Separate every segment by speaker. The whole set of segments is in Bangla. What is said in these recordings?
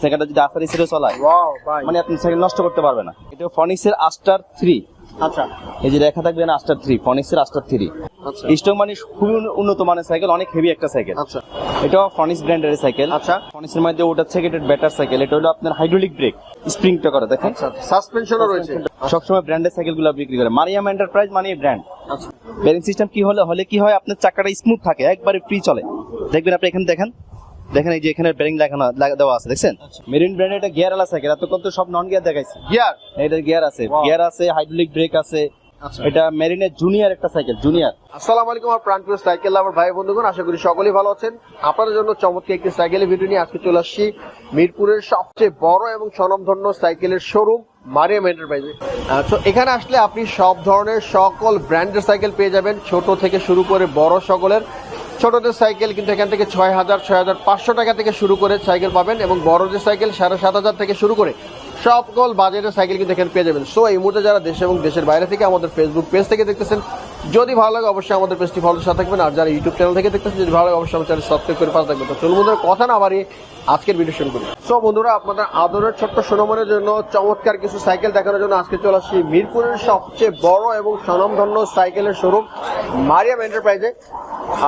Speaker 1: সাইকেলটা যদি আসারি ছেড়ে চলায় মানে আপনি সাইকেল নষ্ট করতে পারবে না। এটা ফনিক্সের আস্টার থ্রি
Speaker 2: আচ্ছা।
Speaker 1: এই যে দেখা থাকবে না আস্টার থ্রি ফনিক্সের আস্টার থ্রি
Speaker 2: আচ্ছা।
Speaker 1: স্ট্রং মানে খুবই উন্নত মানের সাইকেল অনেক হেভি একটা সাইকেল
Speaker 2: আচ্ছা।
Speaker 1: এটা ফনিক্স ব্র্যান্ডের সাইকেল
Speaker 2: আচ্ছা।
Speaker 1: ফনিক্সের মধ্যে ওটা থেকে এটা বেটার সাইকেল এটা হলো আপনার হাইড্রোলিক ব্রেক স্প্রিংটা করে দেখেন।
Speaker 2: আচ্ছা সাসপেনশনও রয়েছে।
Speaker 1: সবসময় ব্র্যান্ডের সাইকেলগুলো বিক্রি করে। মারিয়াম এন্টারপ্রাইজ মানে ব্র্যান্ড
Speaker 2: আচ্ছা।
Speaker 1: বেরিং সিস্টেম কি হলে হলে কি হয় আপনার চাকাটা স্মুথ থাকে একবারে ফ্রি চলে। দেখবেন আপনি এখানে দেখেন। দেখেন এই যে এখানে বেরিং লাগানো দেওয়া আছে দেখছেন? মেরিন ব্র্যান্ডের এটা গিয়ার আলা সাইকেল তো সব নন গিয়ার দেখাইছে।
Speaker 2: গিয়ার
Speaker 1: এটা গিয়ার আছে। গিয়ার আছে হাইড্রোলিক ব্রেক আছে।
Speaker 2: আচ্ছা।
Speaker 1: এটা মেরিনের জুনিয়র একটা সাইকেল জুনিয়র
Speaker 2: আসসালামু আলাইকুম আমার প্রাণপ্রিয় সাইকেল লাভার ভাই বন্ধুগণ আশা করি সকলেই ভালো আছেন। আপনাদের জন্য চমৎকার একটি সাইকেলের ভিডিও নিয়ে আজকে চলে আসছি। মিরপুরের সবচেয়ে বড় এবং স্বনামধন্য সাইকেলের শোরুম মারিয়াম এন্টারপ্রাইজে তো এখানে আসলে আপনি সব ধরনের সকল ব্র্যান্ডের সাইকেল পেয়ে যাবেন ছোট থেকে শুরু করে বড় সকলের। ছোটদের সাইকেল কিন্তু এখান থেকে ছয় হাজার ছয় হাজার পাঁচশো টাকা থেকে শুরু করে সাইকেল পাবেন এবং বড়দের সাইকেল সাড়ে সাত হাজার থেকে শুরু করে সকল বাজেটের সাইকেল কিন্তু এখানে পেয়ে যাবেন। সো এই মুহূর্তে যারা দেশ এবং দেশের বাইরে থেকে আমাদের ফেসবুক পেজ থেকে দেখতেছেন, যদি ভালো লাগে অবশ্যই আমাদের পেজটি ফলো সাথে থাকবেন, আর যারা ইউটিউব চ্যানেল থেকে দেখতেছেন, যদি ভালো লাগে অবশ্যই আমার চ্যানেল সাবস্ক্রাইব করে পাশে থাকবেন। তো চলুন কথা না বাড়িয়ে আজকের ভিডিও শুরু করি। সো বন্ধুরা, আপনাদের আদরের ছোট্ট সুনামনের জন্য চমৎকার কিছু সাইকেল দেখানোর জন্য আজকে চলে আসছি মিরপুরের সবচেয়ে বড় এবং স্বনামধন্য সাইকেলের শোরুম মারিয়াম এন্টারপ্রাইজে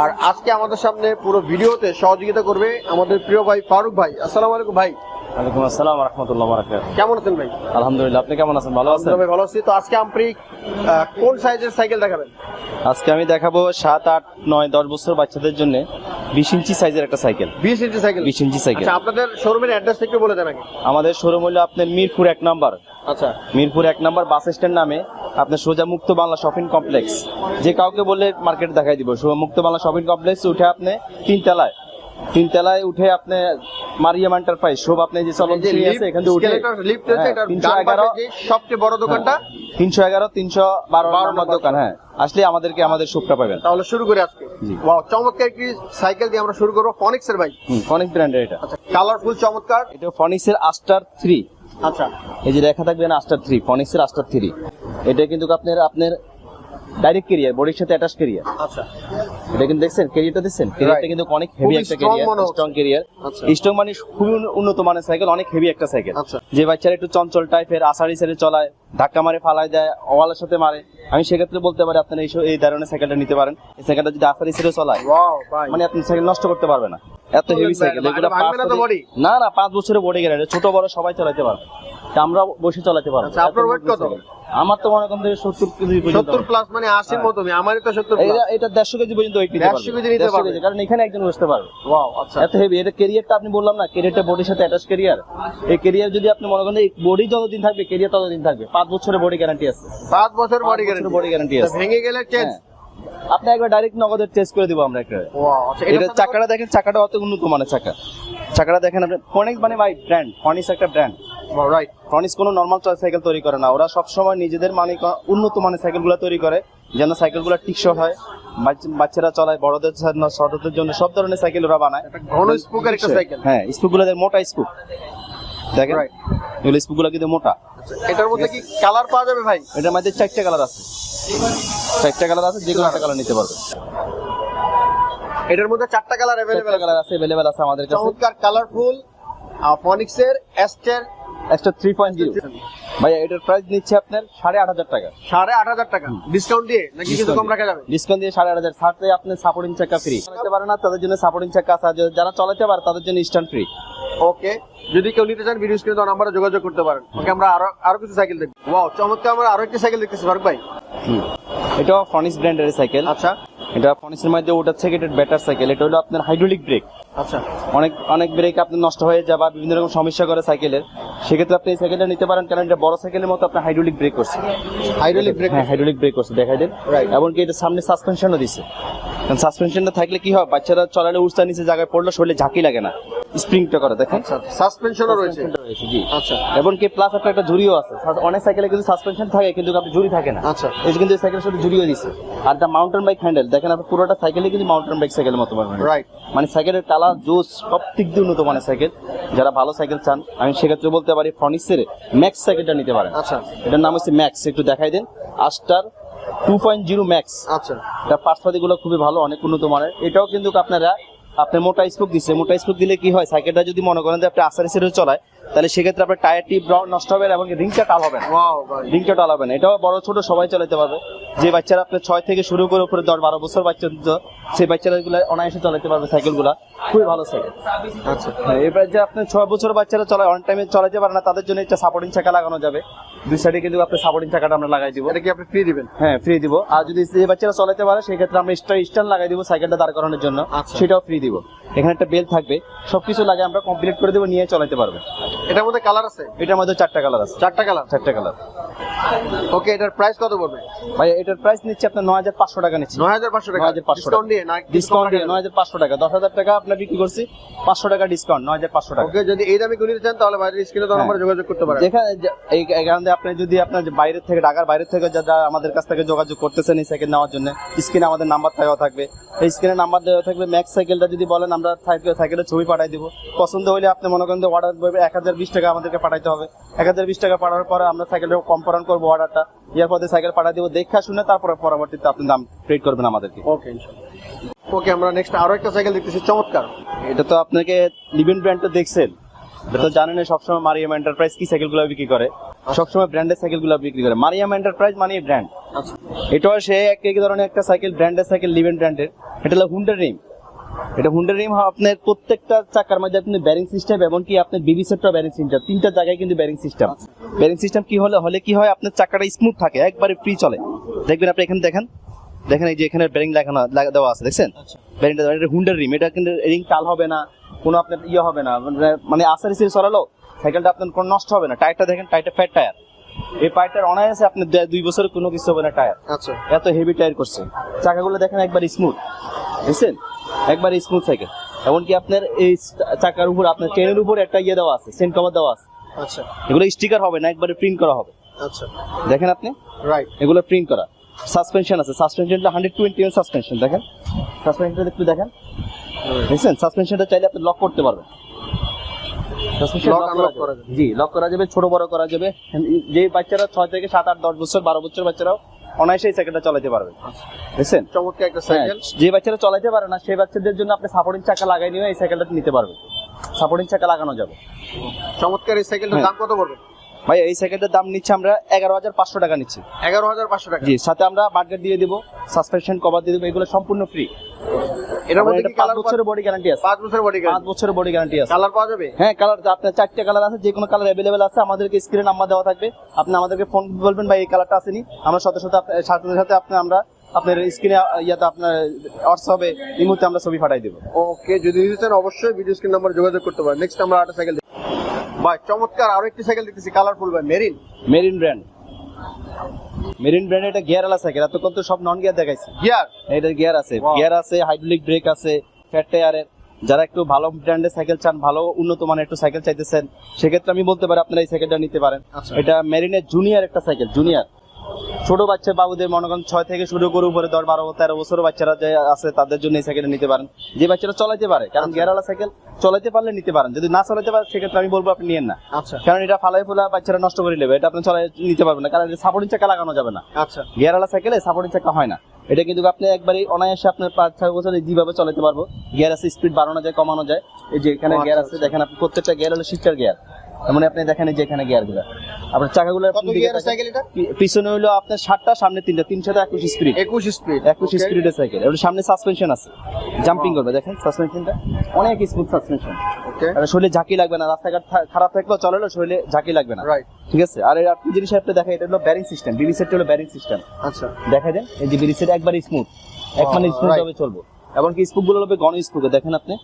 Speaker 2: আর আজকে আমাদের সামনে পুরো ভিডিওতে সহযোগিতা করবে আমাদের প্রিয় ভাই ফারুক ভাই। আসসালামু আলাইকুম ভাই।
Speaker 1: ওয়ালাইকুম আসসালাম রহমতুল্লাহ বারাকাত
Speaker 2: কেমন আছেন ভাই?
Speaker 1: আলহামদুলিল্লাহ আপনি কেমন আছেন? ভালো আছেন?
Speaker 2: ভাই ভালো আছি। তো আজকে আপনি কোন সাইজের সাইকেল দেখাবেন?
Speaker 1: আজকে আমি দেখাবো সাত আট নয় দশ বছর বাচ্চাদের জন্য বিশ ইঞ্চি সাইজের একটা সাইকেল।
Speaker 2: বিশ ইঞ্চি সাইকেল?
Speaker 1: বিশ ইঞ্চি সাইকেল।
Speaker 2: আচ্ছা আপনাদের শোরুমের অ্যাড্রেস একটু বলে দেন
Speaker 1: আমাদের শোরুম হলো আপনার মিরপুর এক নাম্বার।
Speaker 2: আচ্ছা।
Speaker 1: মিরপুর এক নাম্বার বাস স্ট্যান্ড নামে আপনার সোজা মুক্ত বাংলা শপিং কমপ্লেক্স। যে কাউকে বললে মার্কেট দেখাই দিব। সোজা মুক্ত বাংলা শপিং কমপ্লেক্স উঠে আপনি তিনতলায় তিনতলায় উঠে আপনি মারিয়াম এন্টারপ্রাইজ। সব আপনি যে চলন সিঁড়ি আছে এখান থেকে উঠে
Speaker 2: লিফট এটার
Speaker 1: তিনশো
Speaker 2: ডান পাশে যে সবচেয়ে বড় দোকানটা।
Speaker 1: তিনশো এগারো তিনশো বারো
Speaker 2: বারো
Speaker 1: নম্বর
Speaker 2: নম্বর
Speaker 1: দোকান। হ্যাঁ। আসলে আমাদেরকে আমাদের সুপটা পাবেন।
Speaker 2: তাহলে শুরু করে আজকে। ওয়াও চমৎকার একটি সাইকেল দিয়ে আমরা শুরু করব ফনিক্স এর ভাই
Speaker 1: অনেক ব্র্যান্ডের এটা।
Speaker 2: আচ্ছা কালারফুল চমৎকার।
Speaker 1: এটা ফনিক্সের আস্টার থ্রি
Speaker 2: আচ্ছা।
Speaker 1: এই যে দেখা থাকবে না আস্টার থ্রি ফনিক্সের আস্টার থ্রি এটা কিন্তু আপনার আপনার ডাইরেক্ট কেরিয়ার বডির সাথে অ্যাটাচ কেরিয়ার
Speaker 2: আচ্ছা।
Speaker 1: এটা কিন্তু দেখছেন কেরিয়ারটা দেখছেন? কেরিয়ারটা কিন্তু অনেক হেভি একটা কেরিয়ার স্ট্রং কেরিয়ার
Speaker 2: আচ্ছা।
Speaker 1: স্ট্রং মানে খুবই উন্নত মানের সাইকেল অনেক হেভি একটা সাইকেল
Speaker 2: আচ্ছা।
Speaker 1: যে বাচ্চারা একটু চঞ্চল টাইপের ছেড়ে চলায় ধাক্কা মারে ফালায় দেয় ওয়ালের সাথে মারে আমি সেক্ষেত্রে বলতে পারি আপনারা এই এই ধরনের সাইকেলটা নিতে পারেন। এই সাইকেলটা যদি আষাঢ়ি ছেড়ে চলায় মানে আপনি সাইকেল নষ্ট করতে পারবে না। এত হেভি সাইকেল
Speaker 2: না?
Speaker 1: না পাঁচ বছরের বডি গেলে ছোট বড় সবাই চালাতে পারবে। আমরা বসে চালাতে পারব।
Speaker 2: আচ্ছা, আপনার weight কত?
Speaker 1: আমার তো মনে করেন সত্তর কেজি
Speaker 2: সত্তর প্লাস মানে আশির মতো আমি আমারই তো সত্তর
Speaker 1: এটা দেড়শো কেজি পর্যন্ত weight নিতে
Speaker 2: 150
Speaker 1: পারবে।
Speaker 2: কেজি নিতে
Speaker 1: 150
Speaker 2: পারবে।
Speaker 1: কারণ এখানে একজন বসতে পারবে।
Speaker 2: ওয়াও আচ্ছা।
Speaker 1: এত হেভি এটা কেরিয়ারটা আপনি বললাম না কেরিয়ারটা বডির সাথে অ্যাটাচ কেরিয়ার এই কেরিয়ার যদি আপনি মনে করেন এই বডি যতদিন থাকবে কেরিয়ার ততদিন থাকবে। পাঁচ বছরের বডি গ্যারান্টি আছে।
Speaker 2: পাঁচ বছর বডি গ্যারান্টি
Speaker 1: বডি গ্যারান্টি আছে।
Speaker 2: ভেঙে গেলে চেঞ্জ
Speaker 1: হ্যাঁ। আপনি একবার ডাইরেক্ট নগদের টেস্ট করে দিব আমরা একটা
Speaker 2: আচ্ছা
Speaker 1: এটা
Speaker 2: এটা
Speaker 1: চাকাটা দেখেন চাকাটা অত উন্নত মানের চাকা। চাকাটা দেখেন আপনি ফনিক্স মানে ভাই ব্র্যান্ড ফনিক্স একটা ব্র্যান্ড
Speaker 2: রাইট
Speaker 1: ফনিক্স কোনো নর্মাল সাইকেল তৈরি করে না। ওরা সবসময় নিজেদের মানে উন্নত মানের সাইকেলগুলো তৈরি করে যেন সাইকেলগুলো টিকসই হয়। বাচ্চ- বাচ্চারা চলায় বড়দের জন্য ছোটদের জন্য সব ধরনের সাইকেল ওরা বানায়।
Speaker 2: ঘন স্পোকের একটা সাইকেল
Speaker 1: হ্যাঁ স্পুকগুলো মোটা স্পুক দেখেন. এগুলো স্পুকগুলো কিন্তু মোটা।
Speaker 2: এটার মধ্যে কি কালার পাওয়া যাবে ভাই?
Speaker 1: এটার মধ্যে চারটে কালার আছে। চারটে কালার আছে যে কোনো একটা কালার নিতে পারবে।
Speaker 2: এটার মধ্যে চারটা কালার অ্যাভেলেবেল
Speaker 1: কালার আছে। অ্যাভেলেবেল আছে আমাদের কাছে।
Speaker 2: চমৎকার কালারফুল ফনিক্সের এস্টের
Speaker 1: একটা থ্রি পয়েন্ট জিরো ভাইয়া এটার প্রাইস নিচ্ছে আপনার সাড়ে আট হাজার টাকা।
Speaker 2: সাড়ে আট হাজার টাকা। ডিসকাউন্ট দিয়ে? নাকি কিছু কম রাখা যাবে?
Speaker 1: ডিসকাউন্ট দিয়ে সাড়ে আট হাজার। সাথে আপনি সাপোর্টিং চাকা ফ্রি চালাতে পারে না তাদের জন্য সাপোর্টিং চাকা আছে। যারা চালাতে পারে তাদের জন্য স্ট্যান্ড ফ্রি
Speaker 2: ওকে যদি কেউ নিতে চান ভিডিও স্ক্রিনে দেওয়া নাম্বারে যোগাযোগ করতে পারেন। ওকে আমরা আরও আরও কিছু সাইকেল দেখব। ওয়াও চমৎকার আমরা আরও একটি সাইকেল দেখতেছি ফারুক ভাই।
Speaker 1: এটা ফনিক্স ব্র্যান্ডের সাইকেল
Speaker 2: আচ্ছা।
Speaker 1: এটা ফনিসের মধ্যে ওটার থেকে এটা বেটার সাইকেল এটা হলো আপনার হাইড্রোলিক ব্রেক
Speaker 2: আচ্ছা।
Speaker 1: অনেক অনেক ব্রেক আপনার নষ্ট হয়ে যায় বা বিভিন্ন রকম সমস্যা করে সাইকেলের সেক্ষেত্রে আপনি এই সাইকেলটা নিতে পারেন কারণ এটা বড় সাইকেলের মতো আপনার হাইড্রোলিক ব্রেক করছে।
Speaker 2: হাইড্রোলিক ব্রেক
Speaker 1: হ্যাঁ হাইড্রোলিক ব্রেক করছে দেখাই দেন. এমনকি এটা সামনে সাসপেনশনও দিছে। সাসপেনশনটা থাকলে কি হয়? বাচ্চারা চলালে উড়তা নিচে জায়গায় পড়লে শরীরে ঝাঁকি লাগে না। স্প্রিংটা করে দেখেন।
Speaker 2: আচ্ছা সাসপেনশনও রয়েছে।
Speaker 1: Suspension টা জি।
Speaker 2: আচ্ছা।
Speaker 1: এমনকি প্লাস আপনার একটা ঝুড়িও আছে। অনেক সাইকেলে কিন্তু সাসপেনশন থাকে কিন্তু আপনি ঝুড়ি থাকে না।
Speaker 2: আচ্ছা।
Speaker 1: এই যে কিন্তু এই সাইকেলের সাথে ঝুড়িও দিছে। আর দা মাউন্টেন বাইক হ্যান্ডেল দেখেন আপনি পুরোটা সাইকেলে কিন্তু মাউন্টেন বাইক সাইকেলের মতো পাবেন
Speaker 2: রাইট
Speaker 1: মানে সাইকেলের কালার জোস সব দিক দিয়ে উন্নত মানের সাইকেল যারা ভালো সাইকেল চান আমি সেক্ষেত্রে বলতে পারি ফনিক্সের ম্যাক্স সাইকেলটা নিতে পারেন।
Speaker 2: আচ্ছা।
Speaker 1: এটার নাম হচ্ছে ম্যাক্স একটু দেখাই দেন। Aster two point zero max
Speaker 2: আচ্ছা।
Speaker 1: এটা পার্টসপাতি খুবই ভালো অনেক উন্নত মানের। এটাও কিন্তু আপনারা আপনি মোটা স্পোক দিচ্ছে মোটা স্পোক দিলে কি হয় সাইকেলটা যদি মনে করেন যে আপনি আসারে সেরে চলায় তাহলে সেক্ষেত্রে আপনার টায়ার টিপ নষ্ট হবে এবং রিংটা টাল হবে না। রিংটা টাল হবে না। এটাও বড় ছোট সবাই চালাতে পারবে। যে বাচ্চারা আপনার ছয় থেকে শুরু করে উপরে দশ বারো বছর বাচ্চা দিত, সেই বাচ্চারা গুলো অনায়াসে চালাতে পারবে সাইকেলগুলা খুবই ভালো সাইকেল।
Speaker 2: আচ্ছা।
Speaker 1: হ্যাঁ, এবার যে আপনি ছয় বছর বাচ্চারা চলায় অন টাইমে চালাতে পারে না তাদের জন্য একটা সাপোর্টিং চাকা লাগানো যাবে। দুই সাইডে কিন্তু আপনি সাপোর্টিং চাকাটা আমরা লাগাই দিব।
Speaker 2: এটা কি আপনি ফ্রি দিবেন?
Speaker 1: হ্যাঁ ফ্রি দিব। আর যদি যে বাচ্চারা চালাতে পারে সেই ক্ষেত্রে আমরা স্টার স্ট্যান্ড লাগাই দিব সাইকেলটা দাঁড় করানোর জন্য।
Speaker 2: আচ্ছা।
Speaker 1: সেটাও ফ্রি দিব। এখানে একটা বেল থাকবে। সবকিছু লাগে আমরা কমপ্লিট করে দেবো নিয়ে চালাতে পারবে।
Speaker 2: এটার মধ্যে কালার আছে?
Speaker 1: এটার মধ্যে চারটা কালার আছে।
Speaker 2: চারটা কালার
Speaker 1: চারটা কালার
Speaker 2: ওকে এটার প্রাইস কত পড়বে?
Speaker 1: ভাই এটার প্রাইস নিচ্ছে আপনার নয় হাজার পাঁচশো টাকা নিচ্ছে।
Speaker 2: নয় হাজার পাঁচশো টাকা?
Speaker 1: 9,500
Speaker 2: ডিসকাউন্ট দিয়ে না
Speaker 1: ডিসকাউন্ট দিয়ে নয় হাজার পাঁচশো টাকা। দশ হাজার টাকা আপনার বিক্রি করছি পাঁচশো টাকা ডিসকাউন্ট নয় হাজার পাঁচশো টাকা।
Speaker 2: ওকে যদি এই দামে কিনতে চান তাহলে বাইরের স্ক্রিনে তো
Speaker 1: হ্যাঁ।
Speaker 2: নম্বরে যোগাযোগ করতে পারেন।
Speaker 1: এই এখান আপনি যদি আপনার বাইরের থেকে ঢাকার বাইরের থেকে যারা আমাদের কাছ থেকে যোগাযোগ করতেছেন এই সাইকেল নেওয়ার জন্য স্ক্রিনে আমাদের নাম্বার দেওয়া থাকবে। এই স্ক্রিনে নাম্বার দেওয়া থাকবে ম্যাক্স সাইকেলটা যদি বলেন আমরা সাইকেল সাইকেলের ছবি পাঠাই দিব। পছন্দ হলে আপনি মনে করেন অর্ডার এক হাজার বিশ টাকা আমাদেরকে পাঠাইতে হবে। এক হাজার বিশ টাকা পাঠানোর পরে আমরা সাইকেলটা কম্পারন করব অর্ডারটা। পথে সাইকেল পাঠাই দিব দেখা শুনে তারপরে পরবর্তীতে আপনি দাম পেড করবেন আমাদেরকে।
Speaker 2: ওকে ওকে আমরা নেক্সট আরও একটা সাইকেল দেখতেছি চমৎকার।
Speaker 1: এটা তো আপনাকে লিভেন ব্র্যান্ডটা দেখছেন। এটা তো জানেন সবসময় মারিয়াম এন্টারপ্রাইজ কি সাইকেলগুলো বিক্রি করে? সবসময় ব্র্যান্ডের সাইকেলগুলো বিক্রি করে। মারিয়াম এন্টারপ্রাইজ মানে ব্র্যান্ড এটাও সে এক ধরনের একটা সাইকেল ব্র্যান্ডের সাইকেল লিভেন ব্র্যান্ডের এটা হলো হুন্ডার রিম এটা হুন্ডার রিম আপনার প্রত্যেকটা চাকার মধ্যে আপনি ব্যারিং সিস্টেম এবং কি আপনার বিবি সেটটা ব্যারিং সিস্টেম তিনটা জায়গায় কিন্তু ব্যারিং সিস্টেম ব্যারিং সিস্টেম কি হলে হলে কি হয় আপনার চাকাটা স্মুথ থাকে একবারে ফ্রি চলে। দেখবেন আপনি এখানে দেখেন দেখেন এই যে এখানে ব্যারিং লাগানো দেওয়া আছে দেখছেন? ব্যারিংটা এটা হুন্ডার রিম এটা কিন্তু রিং টাল হবে না কোনো আপনার ইয়ে হবে না মানে- মানে আসারি সরালো সাইকেলটা আপনার কোনো নষ্ট হবে না। টায়ারটা দেখেন টায়ারটা ফ্যাট টায়ার এই টায়ারটার অনায়াসে আপনি দুই বছরের কোনো কিছু হবে না টায়ার
Speaker 2: আচ্ছা।
Speaker 1: এত হেভি টায়ার করছে। চাকাগুলো দেখেন একবার স্মুথ বুঝছেন একবার স্মুথ সাইকেল এমনকি আপনার এই চাকার উপর আপনার চেনের উপর একটা ইয়ে দেওয়া আছে সেন্ট কভার দেওয়া আছে।
Speaker 2: আচ্ছা।
Speaker 1: এগুলো স্টিকার হবে না একবারে প্রিন্ট করা হবে।
Speaker 2: আচ্ছা।
Speaker 1: দেখেন আপনি?
Speaker 2: রাইট
Speaker 1: এগুলো প্রিন্ট করা। সাসপেনশন আছে। সাসপেনশনটা হান্ড্রেড টোয়েন্টি এম সাসপেনশন দেখেন? সাসপেনশনটা একটু দেখেন। দেখছেন? সাসপেনশনটা চাইলে আপনি লক করতে পারবেন। জি লক করা যাবে ছোট বড় করা যাবে। যে বাচ্চারা ছয় থেকে সাত আট দশ বছর বারো বছর বাচ্চারাও অনায়াসে এই সাইকেলটা চালাতে পারবে বুঝছেন?
Speaker 2: চমৎকার একটা
Speaker 1: হ্যাঁ,
Speaker 2: সাইকেল
Speaker 1: যে বাচ্চারা চালাতে পারে না সেই বাচ্চাদের জন্য আপনি সাপোর্টিং চাকা লাগাই নিয়ে এই সাইকেলটা নিতে পারবে সাপোর্টিং চাকা লাগানো যাবে।
Speaker 2: চমৎকার এই সাইকেলটার
Speaker 1: হ্যাঁ।
Speaker 2: দাম কত পড়বে?
Speaker 1: ভাই এই সাইকেলটার দাম নিচ্ছে আমরা এগারো হাজার পাঁচশো টাকা নিচ্ছি।
Speaker 2: এগারো হাজার পাঁচশো টাকা।
Speaker 1: জি সাথে আমরা বার্গার দিয়ে দিব সাসপেনশন কভার দিয়ে দেবো এগুলো সম্পূর্ণ ফ্রি
Speaker 2: এটার মধ্যে
Speaker 1: পাঁচ বছরের বডি গ্যারান্টি আছে।
Speaker 2: পাঁচ বছর বডি
Speaker 1: পাঁচ বছরের বডি গ্যারান্টি আছে।
Speaker 2: কালার পাওয়া যাবে?
Speaker 1: হ্যাঁ কালার আপনার চারটে কালার আছে যে কোনো কালার অ্যাভেলেবেল আছে আমাদেরকে স্ক্রিনে নাম্বার দেওয়া থাকবে। আপনি আমাদেরকে ফোন বলবেন ভাই এই কালারটা আসেনি। আমরা সাথে সাথে সাথে সাথে আপনি আমরা আপনার স্ক্রিনে ইয়াতে আপনার হোয়াটসঅ্যাপে এই মুহূর্তে আমরা ছবি পাঠাই দেবো।
Speaker 2: ওকে যদি নিতে চান অবশ্যই ভিডিও স্ক্রিন নাম্বার যোগাযোগ করতে পারেন। নেক্সট আমরা আরেকটা সাইকেল ভাই চমৎকার আরও একটি সাইকেল দেখতেছি কালারফুল ভাই Marine
Speaker 1: Marine brand Marine brand এটা গিয়ার সাইকেল এতক্ষণ তো সব নন গিয়ার দেখাইছে।
Speaker 2: গিয়ার
Speaker 1: এটার গিয়ার আছে। গিয়ার আছে হাইড্রোলিক ব্রেক আছে ফ্যাট টায়ারের যারা একটু ভালো ব্র্যান্ডের সাইকেল চান ভালো উন্নত মানের একটু সাইকেল চাইতেছেন সেক্ষেত্রে আমি বলতে পারি আপনারা এই সাইকেলটা নিতে পারেন।
Speaker 2: আচ্ছা।
Speaker 1: এটা মেরিনের জুনিয়র একটা সাইকেল জুনিয়র ছোট বাচ্চা বাবুদের মনে করেন ছয় থেকে শুরু করে উপরে দশ বারো তেরো বছর বাচ্চারা যে আছে তাদের জন্য এই সাইকেলটা নিতে পারেন। যে বাচ্চারা চালাতে পারে কারণ
Speaker 2: আচ্ছা।
Speaker 1: গিয়ারওয়ালা সাইকেল চালাতে পারলে নিতে পারেন। যদি না চালাতে পারে সেক্ষেত্রে আমি বলব আপনি নিয়েন না।
Speaker 2: আচ্ছা।
Speaker 1: কারণ এটা ফালাই ফুলা বাচ্চারা নষ্ট করে নেবে এটা আপনি চালাই নিতে পারবেন না। কারণ সাপোর্টিং চাকা লাগানো যাবে না।
Speaker 2: আচ্ছা।
Speaker 1: গিয়ারওয়ালা সাইকেলে সাপোর্টিং চাকা হয় না। এটা কিন্তু আপনি একবারই অনায়াসে আপনার পাঁচ ছয় বছর যেভাবে চালাতে পারব গিয়ার আছে স্পিড বাড়ানো যায় কমানো যায়। এই যে এখানে গিয়ার
Speaker 2: আচ্ছা,
Speaker 1: আছে দেখেন আপনি প্রত্যেকটা গিয়ার হলো শিক্ষার গিয়ার। মানে আপনি দেখেন যে এখানে গিয়ারগুলো আপনার চাকাগুলো
Speaker 2: কত গিয়ারের সাইকেল এটা?
Speaker 1: পিছনে হলো আপনার সাতটা সামনে তিনটা তিনশোটা একুশ স্পিড
Speaker 2: একুশ স্পিড
Speaker 1: একুশ স্পিডের সাইকেল এবার সামনে সাসপেনশন আছে। জাম্পিং করবে দেখেন সাসপেনশনটা অনেক স্মুথ সাসপেনশন
Speaker 2: ওকে
Speaker 1: আর শরীরে ঝাঁকি লাগবে না রাস্তাঘাট খারাপ থাকলেও চলে শরীরে ঝাঁকি লাগবে না।
Speaker 2: রাইট
Speaker 1: ঠিক আছে? আর এর আপনি জিনিস আপনি দেখা এটা হলো ব্যারিং সিস্টেম বিবি সেট হলো ব্যারিং সিস্টেম
Speaker 2: আচ্ছা।
Speaker 1: দেখা যায় এই যে বিবি সেট একবার স্মুথ এক মানে
Speaker 2: Wow,
Speaker 1: স্মুথ. ভাবে চলবো। এমনকি স্পুকগুলো হবে গণ স্পুক দেখেন আপনি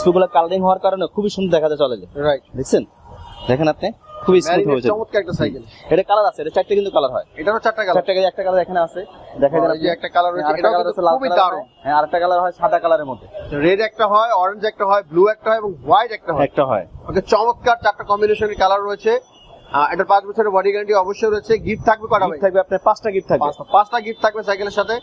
Speaker 1: স্পুকগুলো কালারিং হওয়ার কারণে খুবই সুন্দর দেখা যায় চলে যায়
Speaker 2: রাইট
Speaker 1: দেখছেন? দেখেন আপনি? খুবই স্মুথ হয়েছে
Speaker 2: চমৎকার একটা সাইকেল
Speaker 1: এটা কালার আছে এটা চারটে কিন্তু কালার হয়।
Speaker 2: এটারও চারটা কালার
Speaker 1: চারটে একটা কালার এখানে আছে। দেখা যায়
Speaker 2: যে একটা কালার রয়েছে এটাও
Speaker 1: কালার আছে লাল
Speaker 2: খুবই
Speaker 1: কালার
Speaker 2: দারুণ।
Speaker 1: হ্যাঁ আরেকটা কালার হয় সাদা কালারের মধ্যে।
Speaker 2: রেড একটা হয় অরেঞ্জ একটা হয় ব্লু একটা হয় এবং হোয়াইট একটা হয়।
Speaker 1: একটা হয়।
Speaker 2: ওকে চমৎকার চারটা কম্বিনেশনের কালার রয়েছে। এটার পাঁচ বছরের বডি গ্যারান্টি অবশ্যই রয়েছে। গিফট থাকবে কটা
Speaker 1: থাকবে আপনার পাঁচটা গিফট থাকবে।
Speaker 2: পাঁচটা গিফট থাকবে সাইকেলের সাথে।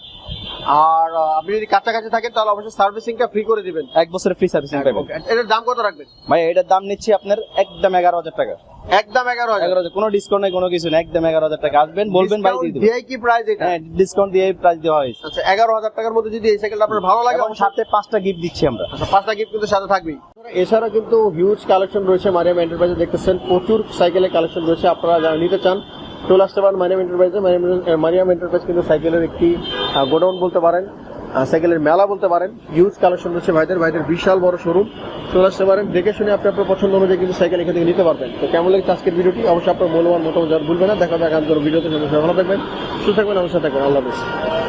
Speaker 2: আর আপনি যদি কাছাকাছি থাকেন তাহলে অবশ্যই সার্ভিসিংটা ফ্রি করে দিবেন।
Speaker 1: এক বছরের ফ্রি সার্ভিসিং পাবেন
Speaker 2: এটার দাম কত রাখবেন?
Speaker 1: ভাই এটার দাম নিচ্ছি আপনার একদম এগারো হাজার টাকা।
Speaker 2: একদম এগারো হাজার।
Speaker 1: এগারো হাজার কোনো ডিসকাউন্ট নেই কোনো কিছু নেই একদম এগারো হাজার টাকা। আসবেন বলবেন ভাই দিয়ে দেবো।
Speaker 2: দিয়ে কি প্রাইস এটা?
Speaker 1: হ্যাঁ ডিসকাউন্ট দিয়ে প্রাইস দেওয়া হয়েছে।
Speaker 2: আচ্ছা এগারো হাজার টাকার মধ্যে যদি এই সাইকেলটা আপনার ভালো লাগে
Speaker 1: এবং সাথে পাঁচটা গিফট দিচ্ছি আমরা।
Speaker 2: আচ্ছা পাঁচটা গিফট কিন্তু সাথে থাকবেই। এছাড়া কিন্তু হিউজ কালেকশন রয়েছে মারিয়াম এন্টারপ্রাইজে দেখতেছেন। প্রচুর সাইকেলের কালেকশন রয়েছে আপনারা যারা নিতে চান চলে আসতে পারেন মারিয়াম এন্টারপ্রাইজে মারিয়াম এন্টারপ্রাইজ কিন্তু সাইকেলের একটি গোডাউন বলতে পারেন সাইকেলের মেলা বলতে পারেন। হিউজ কালেকশন রয়েছে ভাইদের ভাইদের বিশাল বড় শোরুম চলে আসতে পারেন দেখে শুনে আপনি আপনার পছন্দ অনুযায়ী কিন্তু সাইকেল এখান থেকে নিতে পারবেন। তো কেমন লাগে আজকের ভিডিওটি অবশ্যই আপনার মূল্যবান মতামত ভুলবেন না। দেখা যাক আগামী ভিডিওতে। ভালো থাকবেন, সুস্থ থাকবেন আমার সাথে থাকবেন। আল্লাহ